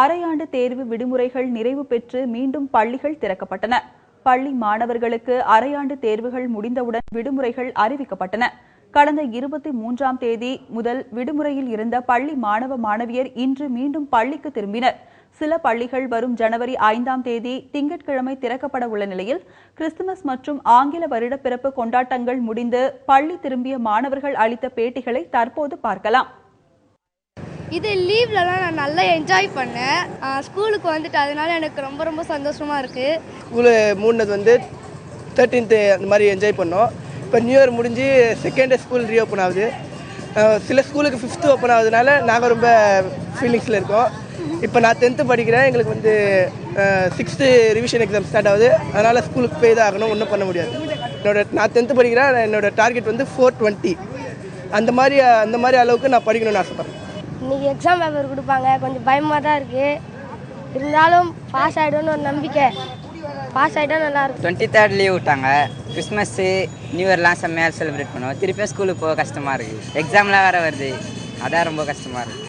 அரையாண்டு தேர்வு விடுமுறைகள் நிறைவு பெற்று மீண்டும் பள்ளிகள் திறக்கப்பட்டன. பள்ளி மாணவர்களுக்கு அரையாண்டு தேர்வுகள் முடிந்தவுடன் விடுமுறைகள் அறிவிக்கப்பட்டன. கடந்த இருபத்தி மூன்றாம் தேதி முதல் விடுமுறையில் இருந்த பள்ளி மாணவ மாணவியர் இன்று மீண்டும் பள்ளிக்கு திரும்பினர். சில பள்ளிகள் வரும் ஜனவரி ஐந்தாம் தேதி திங்கட்கிழமை திறக்கப்பட உள்ள நிலையில் கிறிஸ்துமஸ் மற்றும் ஆங்கில வருடப்பிறப்பு கொண்டாட்டங்கள் முடிந்து பள்ளி திரும்பிய மாணவர்கள் அளித்த பேட்டிகளை தற்போது பார்க்கலாம். இது லீவ்லலாம் நான் நல்லா என்ஜாய் பண்ணேன். ஸ்கூலுக்கு வந்துட்டு அதனால எனக்கு ரொம்ப ரொம்ப சந்தோஷமாக இருக்குது ஸ்கூலு மூணுனது வந்து தேர்ட்டீன்த்து அந்த மாதிரி என்ஜாய் பண்ணோம். இப்போ நியூ இயர் முடிஞ்சு செகண்ட் டே ஸ்கூல் ரீஓப்பன் ஆகுது. அஹ் சில ஸ்கூலுக்கு ஃபிஃப்த்து ஓப்பன் ஆகுதுனால நாங்கள் ரொம்ப ஃபீலிங்ஸில் இருக்கோம். இப்போ நான் டென்த்து படிக்கிறேன். எங்களுக்கு வந்து சிக்ஸ்த்து ரிவிஷன் எக்ஸாம் ஸ்டார்ட் ஆகுது. அதனால் ஸ்கூலுக்கு போய் தான் ஆகணும். ஒன்றும் பண்ண முடியாது. என்னோட நான் டென்த்து படிக்கிறேன். என்னோட டார்கெட் வந்து ஃபோர் டுவெண்ட்டி அந்த மாதிரி அந்த மாதிரி அளவுக்கு நான் படிக்கணும்னு ஆசைப்பட்றேன். இன்றைக்கி எக்ஸாம் பேப்பர் கொடுப்பாங்க. கொஞ்சம் பயமாக தான் இருக்குது இருந்தாலும் பாஸ் ஆகிடும்னு ஒரு நம்பிக்கை. பாஸ் ஆகிட்டா நல்லாயிருக்கும் டுவெண்ட்டி தேர்ட் லீவ் விட்டாங்க. கிறிஸ்மஸ்ஸு நியூ இயர்லாம் செம்மையாக செலிப்ரேட் பண்ணுவோம். திருப்பியும் ஸ்கூலுக்கு போக கஷ்டமாக இருக்குது எக்ஸாம்லாம் வேறு வருது. அதான் ரொம்ப கஷ்டமாக இருக்குது